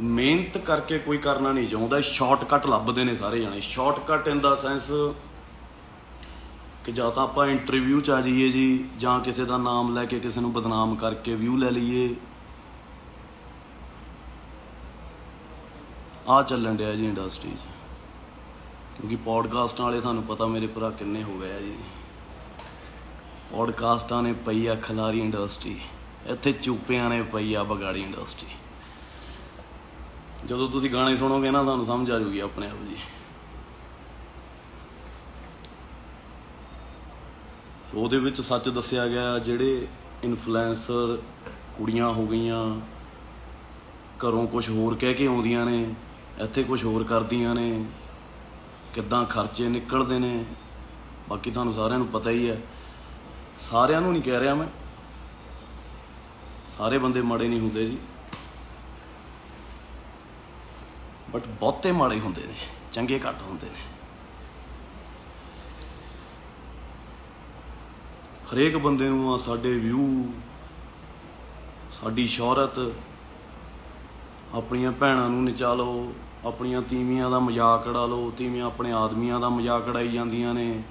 ਮਿਹਨਤ ਕਰਕੇ ਕੋਈ ਕਰਨਾ ਨਹੀਂ ਚਾਹੁੰਦਾ। ਸ਼ਾਰਟਕਟ ਲੱਭਦੇ ਨੇ ਸਾਰੇ ਜਾਣੇ। ਸ਼ਾਰਟਕਟ ਇਨ ਦਾ ਸੈਂਸ ਕਿ ਜਾਂ ਤਾਂ ਆਪਾਂ ਇੰਟਰਵਿਊ ਚ ਆ ਜਾਈਏ ਜੀ, ਜਾਂ ਕਿਸੇ ਦਾ ਨਾਮ ਲੈ ਕੇ ਕਿਸੇ ਨੂੰ ਬਦਨਾਮ ਕਰਕੇ ਵਿਊ ਲੈ ਲਈਏ। ਆ ਚੱਲਣ ਡਿਆ ਜੀ ਇੰਡਸਟਰੀ 'ਚ। ਕਿਉਂਕਿ ਪੋਡਕਾਸਟਾਂ ਵਾਲੇ ਤੁਹਾਨੂੰ ਪਤਾ ਮੇਰੇ ਭਰਾ ਕਿੰਨੇ ਹੋ ਗਏ ਆ ਜੀ। ਪੋਡਕਾਸਟਾਂ ਨੇ ਪਈ ਆ ਖਿਲਾਰੀ ਇੰਡਸਟਰੀ ਇੱਥੇ ਚੂਪਿਆਂ ਨੇ ਪਈ ਆ ਬਗਾੜੀ ਇੰਡਸਟਰੀ ਜਦੋਂ ਤੁਸੀਂ ਗਾਣੇ ਸੁਣੋਗੇ ਨਾ, ਤੁਹਾਨੂੰ ਸਮਝ ਆ ਜਾਊਗੀ ਆਪਣੇ ਆਪ ਜੀ ਸੋ ਉਹਦੇ ਵਿੱਚ ਸੱਚ ਦੱਸਿਆ ਗਿਆ, ਜਿਹੜੇ ਇਨਫਲੂਐਂਸਰ ਕੁੜੀਆਂ ਹੋ ਗਈਆਂ, ਘਰੋਂ ਕੁਝ ਹੋਰ ਕਹਿ ਕੇ ਆਉਂਦੀਆਂ ਨੇ, ਇੱਥੇ ਕੁਝ ਹੋਰ ਕਰਦੀਆਂ ਨੇ, ਕਿੱਦਾਂ ਖਰਚੇ ਨਿਕਲਦੇ ਨੇ, ਬਾਕੀ ਤੁਹਾਨੂੰ ਸਾਰਿਆਂ ਨੂੰ ਪਤਾ ਹੀ ਹੈ। ਸਾਰਿਆਂ ਨੂੰ ਨਹੀਂ ਕਹਿ ਰਿਹਾ ਮੈਂ। ਸਾਰੇ ਬੰਦੇ ਮਾੜੇ ਨਹੀਂ ਹੁੰਦੇ ਜੀ। ਬਟ ਬਹੁਤੇ ਮਾੜੇ ਹੁੰਦੇ ਨੇ, ਚੰਗੇ ਘੱਟ ਹੁੰਦੇ ਨੇ। ਹਰੇਕ ਬੰਦੇ ਨੂੰ ਆ ਸਾਡੇ ਵਿਊ ਸਾਡੀ ਸ਼ੋਹਰਤ, ਆਪਣੀਆਂ ਭੈਣਾਂ ਨੂੰ ਨਚਾ ਲਓ, ਆਪਣੀਆਂ ਤੀਵੀਆਂ ਦਾ ਮਜ਼ਾਕ ਉਡਾ ਲਓ, ਤੀਵੀਆਂ ਆਪਣੇ ਆਦਮੀਆਂ ਦਾ ਮਜ਼ਾਕ ਉਡਾਈ ਜਾਂਦੀਆਂ ਨੇ।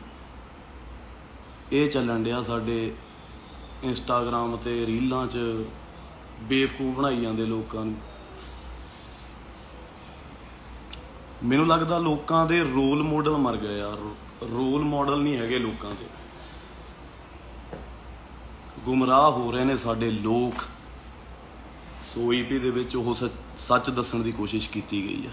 ਇਹ ਚੱਲਣ ਡਿਆ ਸਾਡੇ ਇੰਸਟਾਗ੍ਰam ਤੇ ਰੀਲਾਂ 'ਚ ਬੇਵਕੂਫ ਬਣਾਈ ਜਾਂਦੇ ਲੋਕਾਂ ਨੂੰ। ਮੈਨੂੰ ਲੱਗਦਾ ਲੋਕਾਂ ਦੇ ਰੋਲ ਮਾਡਲ ਮਰ ਗਏ ਯਾਰ ਰੋਲ ਮਾਡਲ ਨਹੀਂ ਹੈਗੇ ਲੋਕਾਂ ਦੇ। ਗੁੰਮਰਾਹ ਹੋ ਰਹੇ ਨੇ ਸਾਡੇ ਲੋਕ। ਸੋ ਈਪੀ ਦੇ ਵਿੱਚ ਉਹ ਸੱਚ- ਸੱਚ ਦੱਸਣ ਦੀ ਕੋਸ਼ਿਸ਼ ਕੀਤੀ ਗਈ ਆ।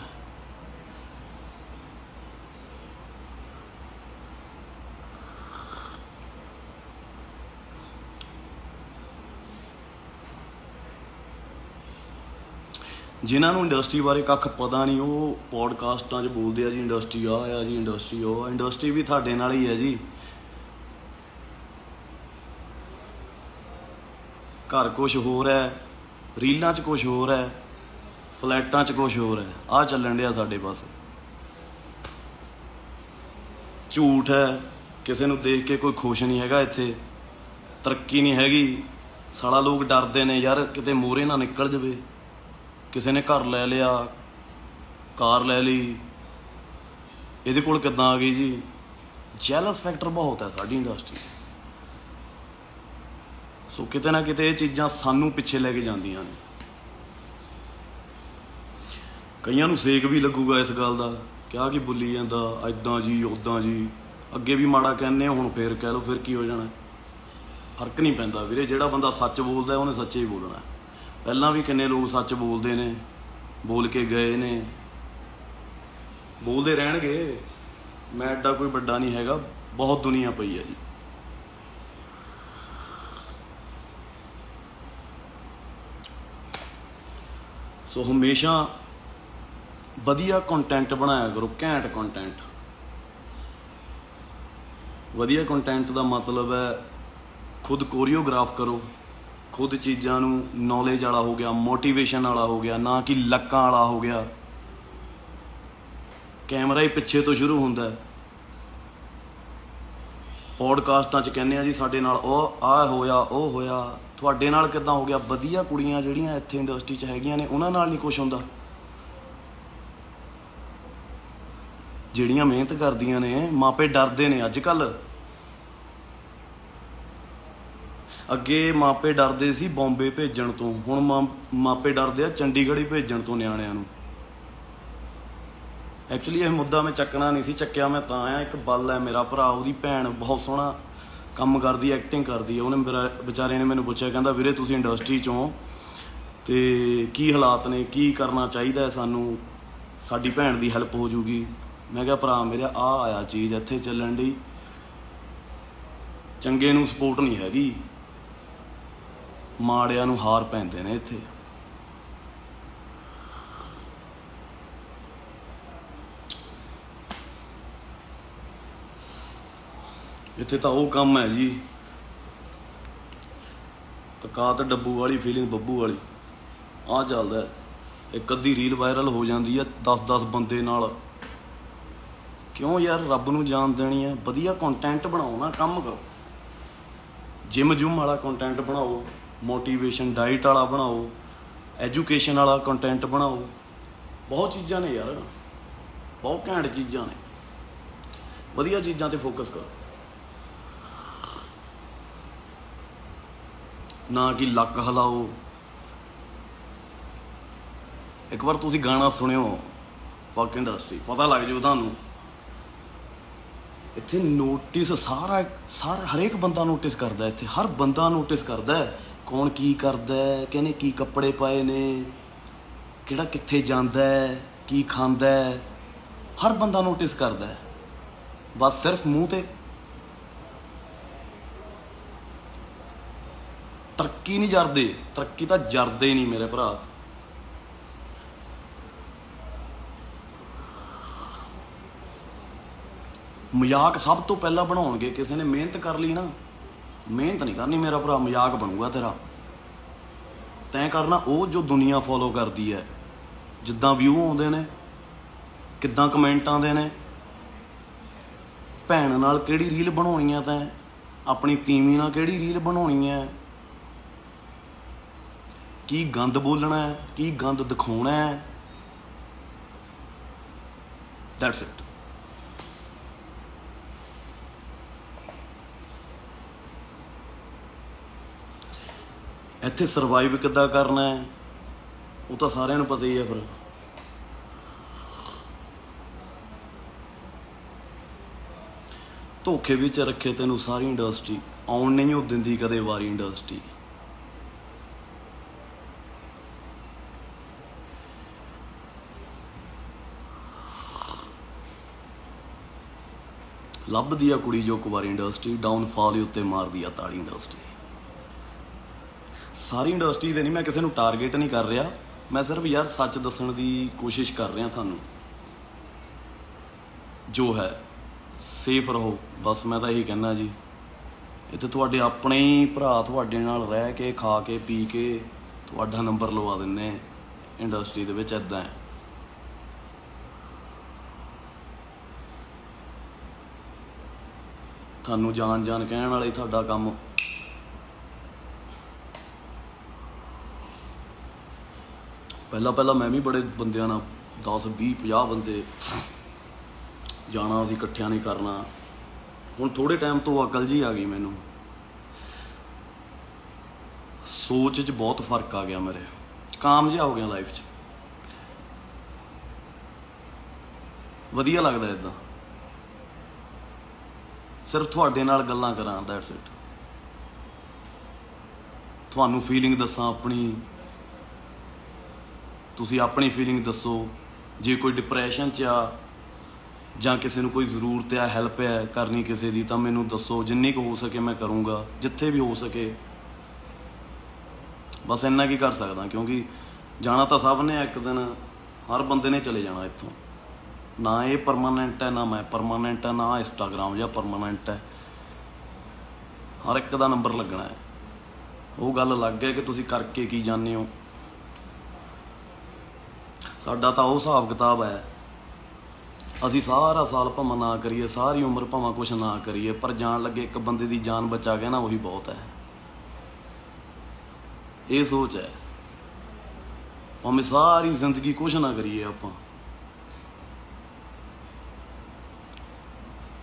ਜਿਨ੍ਹਾਂ ਨੂੰ ਇੰਡਸਟਰੀ ਬਾਰੇ ਕੱਖ ਪਤਾ ਨਹੀਂ, ਉਹ ਪੋਡਕਾਸਟਾਂ 'ਚ ਬੋਲਦੇ ਆ ਜੀ, ਇੰਡਸਟਰੀ ਆ ਆ ਜੀ, ਇੰਡਸਟਰੀ ਉਹ ਇੰਡਸਟਰੀ ਵੀ ਤੁਹਾਡੇ ਨਾਲ ਹੀ ਹੈ ਜੀ। ਘਰ ਕੁਝ ਹੋਰ ਹੈ, ਰੀਲਾਂ 'ਚ ਕੁਝ ਹੋਰ ਹੈ, ਫਲੈਟਾਂ 'ਚ ਕੁਝ ਹੋਰ ਹੈ। ਆ ਚੱਲਣ ਡਿਆ ਸਾਡੇ ਪਾਸੇ ਝੂਠ ਹੈ, ਕਿਸੇ ਨੂੰ ਦੇਖ ਕੇ ਕੋਈ ਖੁਸ਼ ਨਹੀਂ ਹੈਗਾ ਇੱਥੇ। ਤਰੱਕੀ ਨਹੀਂ ਹੈਗੀ। ਸਾਲਾ ਲੋਕ ਡਰਦੇ ਨੇ, ਯਾਰ ਕਿਤੇ ਮੋਰੇ ਨਾ ਨਿਕਲ ਜਵੇ। ਕਿਸੇ ਨੇ ਘਰ ਲੈ ਲਿਆ, ਕਾਰ ਲੈ ਲਈ। ਇਹਦੇ ਕੋਲ ਕਿੱਦਾਂ ਆ ਗਈ ਜੀ? ਜੈਲਸ ਫੈਕਟਰ ਬਹੁਤ ਹੈ ਸਾਡੀ ਇੰਡਸਟਰੀ 'ਚ। ਸੋ ਕਿਤੇ ਨਾ ਕਿਤੇ ਇਹ ਚੀਜ਼ਾਂ ਸਾਨੂੰ ਪਿੱਛੇ ਲੈ ਕੇ ਜਾਂਦੀਆਂ ਨੇ। ਕਈਆਂ ਨੂੰ ਸੇਕ ਵੀ ਲੱਗੂਗਾ ਇਸ ਗੱਲ ਦਾ ਕਿਹਾ ਕਿ ਬੁੱਲੀ ਜਾਂਦਾ ਐਦਾਂ ਜੀ ਉਦਾਂ ਜੀ। ਅੱਗੇ ਵੀ ਮਾੜਾ ਕਹਿੰਦੇ ਹੁਣ ਫੇਰ ਕਹਿ ਲਓ, ਫਿਰ ਕੀ ਹੋ ਜਾਣਾ? ਫ਼ਰਕ ਨਹੀਂ ਪੈਂਦਾ ਵੀਰੇ, ਜਿਹੜਾ ਬੰਦਾ ਸੱਚ ਬੋਲਦਾ, ਉਹਨੇ ਸੱਚੇ ਹੀ ਬੋਲਣਾ। ਪਹਿਲਾਂ ਵੀ ਕਿੰਨੇ ਲੋਕ ਸੱਚ ਬੋਲਦੇ ਨੇ, ਬੋਲ ਕੇ ਗਏ ਨੇ। ਬੋਲਦੇ ਰਹਿਣਗੇ। ਮੈਂ ਐਡਾ ਕੋਈ ਵੱਡਾ ਨਹੀਂ ਹੈਗਾ, ਬਹੁਤ ਦੁਨੀਆ ਪਈ ਹੈ ਜੀ। ਸੋ ਹਮੇਸ਼ਾ ਵਧੀਆ ਕੰਟੈਂਟ ਬਣਾਇਆ ਕਰੋ, ਘੈਂਟ ਕੰਟੈਂਟ ਵਧੀਆ ਕੰਟੈਂਟ ਦਾ ਮਤਲਬ ਹੈ, ਖੁਦ ਕੋਰੀਓਗ੍ਰਾਫ ਕਰੋ। ਖੁਦ ਚੀਜ਼ਾਂ ਨੂੰ ਨੌਲੇਜ ਵਾਲਾ ਹੋ ਗਿਆ ਮੋਟੀਵੇਸ਼ਨ ਵਾਲਾ ਹੋ ਗਿਆ, ਨਾ ਕਿ ਲੱਕਾਂ ਵਾਲਾ ਹੋ ਗਿਆ। ਕੈਮਰਾ ਹੀ ਪਿੱਛੇ ਤੋਂ ਸ਼ੁਰੂ ਹੁੰਦਾ ਹੈ। ਪੋਡਕਾਸਟਾਂ 'ਚ ਕਹਿੰਦੇ ਆ ਜੀ ਸਾਡੇ ਨਾਲ, ਉਹ ਆ ਹੋਇਆ, ਉਹ ਹੋਇਆ। ਤੁਹਾਡੇ ਨਾਲ ਕਿਦਾਂ ਹੋ ਗਿਆ? ਵਧੀਆ ਕੁੜੀਆਂ ਜਿਹੜੀਆਂ ਇੱਥੇ ਇੰਡਸਟਰੀ 'ਚ ਹੈਗੀਆਂ ਨੇ, ਉਹਨਾਂ ਨਾਲ ਨਹੀਂ ਕੁਝ ਹੁੰਦਾ। ਜਿਹੜੀਆਂ ਮਿਹਨਤ ਕਰਦੀਆਂ ਨੇ, ਮਾਪੇ ਡਰਦੇ ਨੇ ਅੱਜ ਕੱਲ੍ਹ। ਅੱਗੇ ਮਾਪੇ ਡਰਦੇ ਸੀ ਬੰਬੇ ਭੇਜਣ ਤੋਂ। ਹੁਣ ਮਾਂ- ਮਾਪੇ ਡਰਦੇ ਆ ਚੰਡੀਗੜ੍ਹ ਹੀ ਭੇਜਣ ਤੋਂ ਨਿਆਣਿਆਂ ਨੂੰ। ਐਕਚੁਅਲੀ ਇਹ ਮੁੱਦਾ ਮੈਂ ਚੱਕਣਾ ਨਹੀਂ ਸੀ, ਚੱਕਿਆ ਮੈਂ ਤਾਂ ਆ ਇੱਕ ਬਲ ਹੈ ਮੇਰਾ ਭਰਾ, ਉਹਦੀ ਭੈਣ ਬਹੁਤ ਸੋਹਣਾ ਕੰਮ ਕਰਦੀ ਐਕਟਿੰਗ ਕਰਦੀ ਹੈ। ਉਹਨੇ ਮੇਰਾ, ਵਿਚਾਰੇ ਨੇ ਮੈਨੂੰ ਪੁੱਛਿਆ, ਕਹਿੰਦਾ ਵੀਰੇ ਤੁਸੀਂ ਇੰਡਸਟਰੀ ਚੋਂ ਤੇ ਕੀ ਹਾਲਾਤ ਨੇ, ਕੀ ਕਰਨਾ ਚਾਹੀਦਾ ਹੈ ਸਾਨੂੰ? ਸਾਡੀ ਭੈਣ ਦੀ ਹੈਲਪ ਹੋ ਜੂਗੀ। ਮੈਂ ਕਿਹਾ, ਭਰਾ ਮੇਰਾ ਆ ਆਇਆ ਚੀਜ਼ ਇੱਥੇ ਚੱਲਣ ਦੀ ਚੰਗੇ ਨੂੰ ਸਪੋਰਟ ਨਹੀਂ ਹੈਗੀ। ਮਾੜਿਆਂ ਨੂੰ ਹਾਰ ਪੈਂਦੇ ਨੇ ਇੱਥੇ। ਇੱਥੇ ਤਾਂ ਉਹ ਕੰਮ ਹੈ ਜੀ। ਔਕਾਤ ਡੱਬੂ ਵਾਲੀ ਫੀਲਿੰਗ ਬੱਬੂ ਵਾਲੀ। ਆ ਚੱਲਦਾ ਇੱਕ ਅੱਧੀ ਰੀਲ ਵਾਇਰਲ ਹੋ ਜਾਂਦੀ ਹੈ 10-10 ਬੰਦੇ ਨਾਲ। ਕਿਉਂ ਯਾਰ? ਰੱਬ ਨੂੰ ਜਾਣ ਦੇਣੀ ਹੈ। ਵਧੀਆ ਕੰਟੈਂਟ ਬਣਾਓ ਨਾ, ਕੰਮ ਕਰੋ। ਜਿਮ ਜੁਮ ਵਾਲਾ ਕੰਟੈਂਟ ਬਣਾਓ। ਮੋਟੀਵੇਸ਼ਨ ਡਾਈਟ ਵਾਲਾ ਬਣਾਓ ਐਜੂਕੇਸ਼ਨ ਵਾਲਾ ਕੰਟੈਂਟ ਬਣਾਓ। ਬਹੁਤ ਚੀਜ਼ਾਂ ਨੇ ਯਾਰ। ਬਹੁਤ ਘੈਂਟ ਚੀਜ਼ਾਂ ਨੇ। ਵਧੀਆ ਚੀਜ਼ਾਂ ਤੇ ਫੋਕਸ ਕਰੋ। ਨਾ ਕਿ ਲੱਕ ਹਿਲਾਓ। ਇੱਕ ਵਾਰ ਤੁਸੀਂ ਗਾਣਾ ਸੁਣਿਓ ਫੱਕ ਇੰਡਸਟਰੀ ਪਤਾ ਲੱਗ ਜਾਊ ਤੁਹਾਨੂੰ। ਇੱਥੇ ਨੋਟਿਸ ਸਾਰਾ ਸਾਰਾ ਹਰੇਕ ਬੰਦਾ ਨੋਟਿਸ ਕਰਦਾ ਇੱਥੇ ਹਰ ਬੰਦਾ ਨੋਟਿਸ ਕਰਦਾ ਹੈ, ਕੌਣ ਕੀ ਕਰਦਾ ਹੈ, ਕਿਹਨੇ ਕੀ ਕੱਪੜੇ ਪਾਏ ਨੇ? ਕਿਹੜਾ ਕਿੱਥੇ ਜਾਂਦਾ ਹੈ? ਕੀ ਖਾਂਦਾ ਹੈ? ਹਰ ਬੰਦਾ ਨੋਟਿਸ ਕਰਦਾ ਹੈ। ਬਸ ਸਿਰਫ ਮੂੰਹ ਤੇ। ਤਰੱਕੀ ਨਹੀਂ ਜਰਦੇ। ਤਰੱਕੀ ਤਾਂ ਜਰਦੇ ਹੀ ਨਹੀਂ ਮੇਰੇ ਭਰਾ। ਮਜ਼ਾਕ ਸਭ ਤੋਂ ਪਹਿਲਾਂ ਬਣਾਉਣਗੇ। ਕਿਸੇ ਨੇ ਮਿਹਨਤ ਕਰ ਲਈ ਨਾ। ਮਿਹਨਤ ਨਹੀਂ ਕਰਨੀ, ਮੇਰਾ ਭਰਾ ਮਜ਼ਾਕ ਬਣੂਗਾ ਤੇਰਾ। ਤੈਂ ਕਰਨਾ ਉਹ ਜੋ ਦੁਨੀਆ ਫੋਲੋ ਕਰਦੀ ਹੈ। ਜਿੱਦਾਂ ਵਿਊ ਆਉਂਦੇ ਨੇ, ਕਿੱਦਾਂ ਕਮੈਂਟ ਆਉਂਦੇ ਨੇ। ਭੈਣ ਨਾਲ ਕਿਹੜੀ ਰੀਲ ਬਣਾਉਣੀ ਆ ਤੈਂ? ਆਪਣੀ ਤੀਵੀਂ ਨਾਲ ਕਿਹੜੀ ਰੀਲ ਬਣਾਉਣੀ ਹੈ? ਕੀ ਗੰਦ ਬੋਲਣਾ ਹੈ, ਕੀ ਗੰਦ ਦਿਖਾਉਣਾ ਹੈ? ਦੈਟਸ ਇਟ ਇੱਥੇ ਸਰਵਾਈਵ ਕਿੱਦਾਂ ਕਰਨਾ ਹੈ? ਉਹ ਤਾਂ ਸਾਰਿਆਂ ਨੂੰ ਪਤਾ ਹੀ ਹੈ ਫਿਰ। ਧੋਖੇ ਵਿੱਚ ਰੱਖੇ ਤੈਨੂੰ ਸਾਰੀ ਇੰਡਸਟਰੀ ਆਉਣ ਨਹੀਂ, ਉਹ ਦਿੰਦੀ ਕਦੇ ਵਾਰੀ ਇੰਡਸਟਰੀ ਲੱਭਦੀ ਆ ਕੁੜੀ ਜੋ ਕੁਵਾਰੀ ਇੰਡਸਟਰੀ ਡਾਊਨਫਾਲ ਹੀ ਉੱਤੇ ਮਾਰਦੀ ਆ ਤਾੜੀ ਇੰਡਸਟਰੀ ਸਾਰੀ ਇੰਡਸਟਰੀ ਦੇ ਨਹੀਂ, ਮੈਂ ਕਿਸੇ ਨੂੰ ਟਾਰਗੇਟ ਨਹੀਂ ਕਰ ਰਿਹਾ। ਮੈਂ ਸਿਰਫ ਯਾਰ ਸੱਚ ਦੱਸਣ ਦੀ ਕੋਸ਼ਿਸ਼ ਕਰ ਰਿਹਾ ਤੁਹਾਨੂੰ। ਜੋ ਹੈ ਸੇਫ ਰਹੋ। ਬਸ ਮੈਂ ਤਾਂ ਇਹੀ ਕਹਿਣਾ ਜੀ। ਇੱਥੇ ਤੁਹਾਡੇ ਆਪਣੇ ਹੀ ਭਰਾ ਤੁਹਾਡੇ ਨਾਲ ਰਹਿ ਕੇ, ਖਾ ਕੇ, ਪੀ ਕੇ ਤੁਹਾਡਾ ਨੰਬਰ ਲਵਾ ਦਿੰਨੇ ਇੰਡਸਟਰੀ ਦੇ ਵਿੱਚ ਐਦਾਂ ਹੈ। ਤੁਹਾਨੂੰ ਜਾਣ ਜਾਣ ਕਹਿਣ ਵਾਲੇ ਤੁਹਾਡਾ ਕੰਮ ਪਹਿਲਾਂ ਪਹਿਲਾਂ ਮੈਂ ਵੀ ਬੜੇ ਬੰਦਿਆਂ ਨਾਲ 10 20 50 ਬੰਦੇ ਜਾਣਾ, ਅਸੀਂ ਇਕੱਠਿਆਂ ਨਹੀਂ ਕਰਨਾ। ਹੁਣ ਥੋੜੇ ਟਾਈਮ ਤੋਂ ਅਕਲ ਜੀ ਆ ਗਈ ਮੈਨੂੰ। ਸੋਚ 'ਚ ਬਹੁਤ ਫ਼ਰਕ ਆ ਗਿਆ ਮੇਰੇ। ਕਾਮ ਜਿਹਾ ਹੋ ਗਿਆ ਲਾਈਫ 'ਚ। ਵਧੀਆ ਲੱਗਦਾ ਇਦਾਂ ਸਿਰਫ ਤੁਹਾਡੇ ਨਾਲ ਗੱਲਾਂ ਕਰਾਂ ਦੈਟਸ ਇਟ ਤੁਹਾਨੂੰ ਫੀਲਿੰਗ ਦੱਸਾਂ ਆਪਣੀ ਤੁਸੀਂ ਆਪਣੀ ਫੀਲਿੰਗ ਦੱਸੋ, ਜੇ ਕੋਈ ਡਿਪਰੈਸ਼ਨ 'ਚ ਆ, ਜਾਂ ਕਿਸੇ ਨੂੰ ਕੋਈ ਜ਼ਰੂਰਤ ਆ ਹੈਲਪ ਹੈ ਕਰਨੀ ਕਿਸੇ ਦੀ, ਤਾਂ ਮੈਨੂੰ ਦੱਸੋ, ਜਿੰਨੀ ਕੁ ਹੋ ਸਕੇ ਮੈਂ ਕਰੂੰਗਾ, ਜਿੱਥੇ ਵੀ ਹੋ ਸਕੇ। ਬਸ ਇੰਨਾ ਕੀ ਕਰ ਸਕਦਾ, ਕਿਉਂਕਿ ਜਾਣਾ ਤਾਂ ਸਭ ਨੇ ਇੱਕ ਦਿਨ, ਹਰ ਬੰਦੇ ਨੇ ਚਲੇ ਜਾਣਾ ਇੱਥੋਂ। ਨਾ ਇਹ ਪਰਮਾਨੈਂਟ ਹੈ, ਨਾ ਮੈਂ ਪਰਮਾਨੈਂਟ ਹੈ, ਨਾ ਇੰਸਟਾਗ੍ਰਾਮ ਜਾਂ ਪਰਮਾਨੈਂਟ ਹੈ। ਹਰ ਇੱਕ ਦਾ ਨੰਬਰ ਲੱਗਣਾ ਹੈ। ਉਹ ਗੱਲ ਲੱਗ ਹੈ ਕਿ ਤੁਸੀਂ ਕਰਕੇ ਕੀ ਜਾਣਦੇ ਹੋ। ਸਾਡਾ ਤਾਂ ਉਹ ਹਿਸਾਬ ਕਿਤਾਬ ਹੈ। ਅਸੀਂ ਸਾਰਾ ਸਾਲ ਭਾਵੇਂ ਨਾ ਕਰੀਏ, ਸਾਰੀ ਉਮਰ ਭਾਵੇਂ ਕੁਛ ਨਾ ਕਰੀਏ, ਪਰ ਜਾਣ ਲੱਗੇ ਇੱਕ ਬੰਦੇ ਦੀ ਜਾਨ ਬਚਾ ਗਿਆ ਨਾ ਉਹੀ ਬਹੁਤ ਹੈ। ਇਹ ਸੋਚ ਹੈ। ਭਾਵੇਂ ਸਾਰੀ ਜ਼ਿੰਦਗੀ ਕੁਛ ਨਾ ਕਰੀਏ ਆਪਾਂ।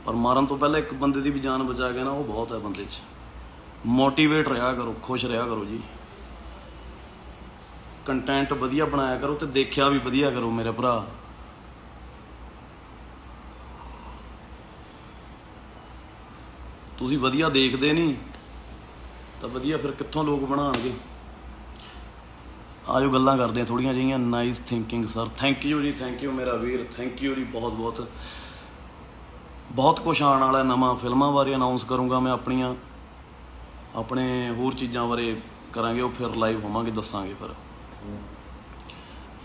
ਪਰ ਮਾਰਨ ਤੋਂ ਪਹਿਲਾਂ ਇੱਕ ਬੰਦੇ ਦੀ ਵੀ ਜਾਨ ਬਚਾ ਗਿਆ ਨਾ ਉਹ ਬਹੁਤ ਹੈ ਬੰਦੇ 'ਚ। ਮੋਟੀਵੇਟ ਰਿਹਾ ਕਰੋ, ਖੁਸ਼ ਰਿਹਾ ਕਰੋ ਜੀ। ਕੰਟੈਂਟ ਵਧੀਆ ਬਣਾਇਆ ਕਰੋ ਤੇ ਦੇਖਿਆ ਵੀ ਵਧੀਆ ਕਰੋ ਮੇਰੇ ਭਰਾ। ਤੁਸੀਂ ਵਧੀਆ ਦੇਖਦੇ ਨਹੀਂ, ਤਾਂ ਵਧੀਆ ਫਿਰ ਕਿੱਥੋਂ ਲੋਕ ਬਣਾਉਣਗੇ? ਆਜੋ ਗੱਲਾਂ ਕਰਦੇ ਆ ਥੋੜੀਆਂ ਜਿਹੀਆਂ। Nice thinking sir thank you ji thank you ਮੇਰਾ ਵੀਰ। ਥੈਂਕ ਯੂ ਜੀ, ਬਹੁਤ ਬਹੁਤ। ਬਹੁਤ ਕੁਝ ਆਉਣ ਵਾਲਾ ਨਵਾਂ ਫਿਲਮਾਂ ਬਾਰੇ ਅਨਾਉਂਸ ਕਰੂੰਗਾ ਮੈਂ ਆਪਣੀਆਂ। ਆਪਣੇ ਹੋਰ ਚੀਜ਼ਾਂ ਬਾਰੇ ਕਰਾਂਗੇ, ਉਹ ਫਿਰ ਲਾਈਵ ਹੋਵਾਂਗੇ, ਦੱਸਾਂਗੇ ਫਿਰ।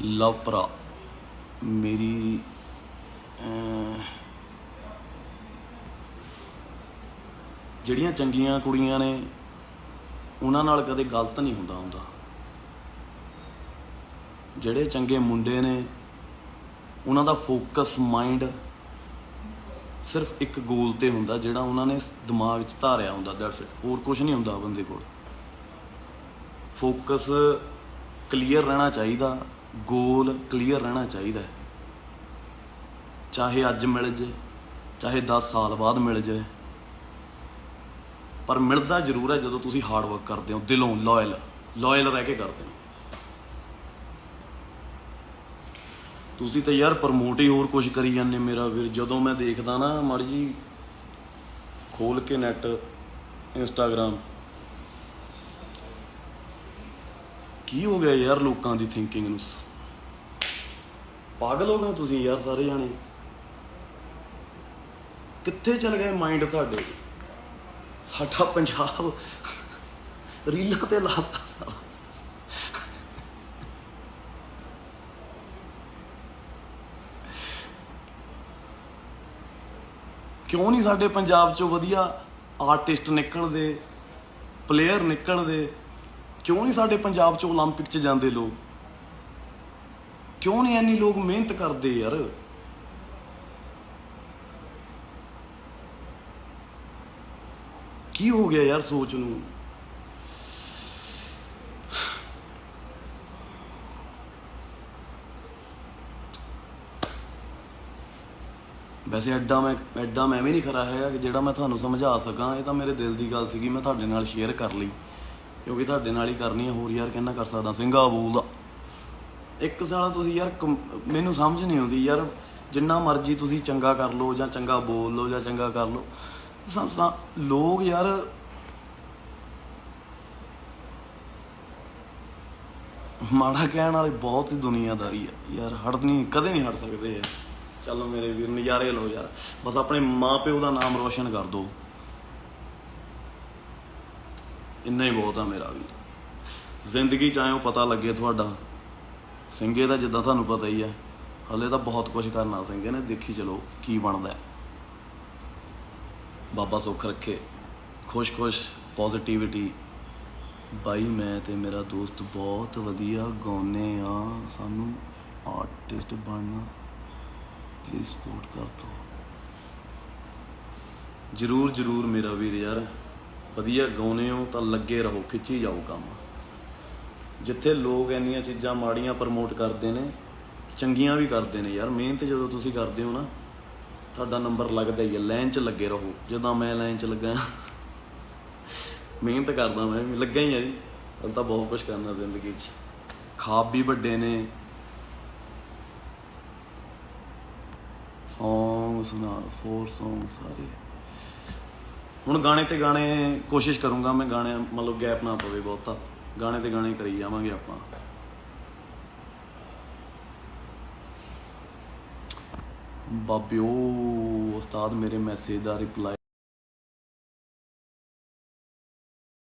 ਲਵ ਭਰਾ ਮੇਰੀ ਅਹ, ਜਿਹੜੀਆਂ ਚੰਗੀਆਂ ਕੁੜੀਆਂ ਨੇ ਉਹਨਾਂ ਨਾਲ ਕਦੇ ਗਲਤ ਨਹੀਂ ਹੁੰਦਾ ਹੁੰਦਾ। ਜਿਹੜੇ ਚੰਗੇ ਮੁੰਡੇ ਨੇ ਉਹਨਾਂ ਦਾ ਫੋਕਸ ਮਾਈਂਡ ਸਿਰਫ ਇੱਕ ਗੋਲ ਤੇ ਹੁੰਦਾ ਜਿਹੜਾ ਉਹਨਾਂ ਨੇ ਦਿਮਾਗ 'ਚ ਧਾਰਿਆ ਹੁੰਦਾ ਦੈਟਸ ਇਟ ਹੋਰ ਕੁਝ ਨਹੀਂ ਹੁੰਦਾ ਬੰਦੇ ਕੋਲ। ਫੋਕਸ ਕਲੀਅਰ ਰਹਿਣਾ ਚਾਹੀਦਾ ਗੋਲ ਕਲੀਅਰ ਰਹਿਣਾ ਚਾਹੀਦਾ ਚਾਹੇ ਅੱਜ ਮਿਲ ਜੇ, ਚਾਹੇ 10 ਸਾਲ ਬਾਅਦ ਮਿਲ ਜੇ, ਪਰ ਮਿਲਦਾ ਜ਼ਰੂਰ ਹੈ ਜਦੋਂ ਤੁਸੀਂ ਹਾਰਡ ਵਰਕ ਕਰਦੇ ਹੋ, ਦਿਲੋਂ ਲਾਇਲ ਲਾਇਲ ਰਹਿ ਕੇ ਕਰਦੇ ਹੋ। ਤੁਸੀਂ ਤਾਂ ਯਾਰ ਪ੍ਰਮੋਟ ਹੀ ਹੋਰ ਕੁਝ ਕਰੀ ਜਾਂਦੇ ਮੇਰਾ ਵੀਰ, ਜਦੋਂ ਮੈਂ ਦੇਖਦਾ ਨਾ ਮਾੜੀ ਜੀ ਖੋਲ ਕੇ ਨੈਟ ਇੰਸਟਾਗ੍ਰam ਕੀ ਹੋ ਗਿਆ ਯਾਰ ਲੋਕਾਂ ਦੀ ਥਿੰਕਿੰਗ ਨੂੰ? ਪਾਗਲ ਹੋ ਗਏ ਤੁਸੀਂ ਯਾਰ ਸਾਰੇ ਜਾਣੇ। ਕਿੱਥੇ ਚਲ ਗਏ ਮਾਈਂਡ ਤੁਹਾਡੇ? ਸਾਡਾ ਪੰਜਾਬ ਰੀਲਾਂ ਤੇ ਲਾਤਾ ਸਾਰਾ ਕਿਉਂ ਨਹੀਂ ਸਾਡੇ ਪੰਜਾਬ ਚੋਂ ਵਧੀਆ ਆਰਟਿਸਟ ਨਿਕਲਦੇ ਪਲੇਅਰ ਨਿਕਲਦੇ? ਕਿਉਂ ਨਹੀਂ ਸਾਡੇ ਪੰਜਾਬ ਚੋਂ 올림픽 ਚ ਜਾਂਦੇ ਲੋਕ ਕਿਉਂ ਨਹੀਂ ਇੰਨੀ ਲੋਕ ਮਿਹਨਤ ਕਰਦੇ ਯਾਰ ਕੀ ਹੋ ਗਿਆ ਯਾਰ ਸੋਚ ਨੂੰ ਵੈਸੇ ਐਡਾ ਮੈਂ ਐਡਾ ਮੈਂ ਵੀ ਨਹੀਂ ਖਰਾ ਹੈਗਾ ਕਿ ਜਿਹੜਾ ਮੈਂ ਤੁਹਾਨੂੰ ਸਮਝਾ ਸਕਾਂ ਇਹ ਤਾਂ ਮੇਰੇ ਦਿਲ ਦੀ ਗੱਲ ਸੀਗੀ ਮੈਂ ਤੁਹਾਡੇ ਨਾਲ ਸ਼ੇਅਰ ਕਰ ਲਈ ਕਿਉਂਕਿ ਤੁਹਾਡੇ ਨਾਲ ਹੀ ਕਰਨੀ ਹੈ ਹੋਰ ਯਾਰ ਕਿੰਨਾ ਕਰ ਸਕਦਾ? ਸਿੰਘਾ ਬੋਲਦਾ। ਇੱਕ ਸਾਲ ਤੁਸੀਂ ਯਾਰ ਮੈਨੂੰ ਸਮਝ ਨਹੀਂ ਆਉਂਦੀ ਯਾਰ, ਜਿੰਨਾ ਮਰਜ਼ੀ ਤੁਸੀਂ ਚੰਗਾ ਕਰ ਲਓ ਜਾਂ ਚੰਗਾ ਬੋਲ ਲਓ ਜਾਂ ਚੰਗਾ ਕਰ ਲਓ। ਲੋਕ ਯਾਰ ਮਾੜਾ ਕਹਿਣ ਵਾਲੇ ਬਹੁਤ ਹੀ ਦੁਨੀਆਦਾਰੀ ਆ। ਯਾਰ ਹਟ ਨਹੀਂ, ਕਦੇ ਨਹੀਂ ਹਟ ਸਕਦੇ ਯਾਰ। ਚਲੋ ਮੇਰੇ ਵੀਰ, ਨਜ਼ਾਰੇ ਲਓ ਯਾਰ। ਬਸ ਆਪਣੇ ਮਾਪਿਓ ਦਾ ਨਾਮ ਰੋਸ਼ਨ ਕਰ ਦਿਓ। ਇੰਨਾ ਹੀ ਬਹੁਤ ਆ ਮੇਰਾ ਵੀਰ ਜ਼ਿੰਦਗੀ ਚ ਆਇਓ ਪਤਾ ਲੱਗੇ ਤੁਹਾਡਾ। ਸਿੰਘੇ ਦਾ ਜਿੱਦਾਂ ਤੁਹਾਨੂੰ ਪਤਾ ਹੀ ਆ। ਹਲੇ ਤਾਂ ਬਹੁਤ ਕੁਝ ਕਰਨਾ ਸਿੰਘੇ ਨੇ, ਦੇਖੀ ਚਲੋ ਕੀ ਬਣਦਾ ਬਾਬਾ ਸੁੱਖ ਰੱਖੇ। ਖੁਸ਼-ਖੁਸ਼ ਪੋਜ਼ਿਟਿਵਿਟੀ ਬਾਈ, ਮੈਂ ਤੇ ਮੇਰਾ ਦੋਸਤ ਬਹੁਤ ਵਧੀਆ ਗਾਉਨੇ ਆ ਸਾਨੂੰ ਆਰਟਿਸਟ ਬਣਨਾ ਪਲੀਜ਼ ਸਪੋਰਟ ਕਰ ਦਿਓ ਜਰੂਰ ਜਰੂਰ ਮੇਰਾ ਵੀਰ ਯਾਰ। ਵਧੀਆ ਗਾਉਨੇ ਹੋ ਤਾਂ ਲੱਗੇ ਰਹੋ, ਖਿੱਚੀ ਜਾਓ ਕੰਮ। ਜਿੱਥੇ ਲੋਕ ਇੰਨੀਆਂ ਚੀਜ਼ਾਂ ਮਾੜੀਆਂ ਪ੍ਰਮੋਟ ਕਰਦੇ ਨੇ, ਚੰਗੀਆਂ ਵੀ ਕਰਦੇ ਨੇ ਯਾਰ, ਮਿਹਨਤ ਜਦੋਂ ਤੁਸੀਂ ਕਰਦੇ ਹੋ ਨਾ, ਤੁਹਾਡਾ ਨੰਬਰ ਲੱਗਦਾ ਹੀ ਹੈ ਲਾਈਨ 'ਚ ਲੱਗੇ ਰਹੋ। ਜਦੋਂ ਮੈਂ ਲਾਈਨ 'ਚ ਲੱਗਾ, ਮਿਹਨਤ ਕਰਦਾ ਮੈਂ, ਲੱਗਾ ਹੀ ਆ ਜੀ। ਹਲ ਤਾਂ ਬਹੁਤ ਕੁਝ ਕਰਨਾ ਜ਼ਿੰਦਗੀ 'ਚ। ਖਾਬ ਵੀ ਵੱਡੇ ਨੇ। ਸੌਂਗ ਨਾਲ ਫੋਰ ਸੌਂਗ ਸਾਰੇ। ਹੁਣ ਗਾਣੇ ਤੇ ਗਾਣੇ ਕੋਸ਼ਿਸ਼ ਕਰੂੰਗਾ ਮੈਂ ਗਾਣੇ ਮਤਲਬ ਗੈਪ ਨਾ ਪਵੇ ਬਹੁਤਾ। ਗਾਣੇ ਤੇ ਗਾਣੇ ਕਰੀ ਜਾਵਾਂਗੇ ਆਪਾਂ। ਬਾਬਿਓ, ਉਸਤਾਦ ਮੇਰੇ ਮੈਸੇਜ ਦਾ ਰਿਪਲਾਈ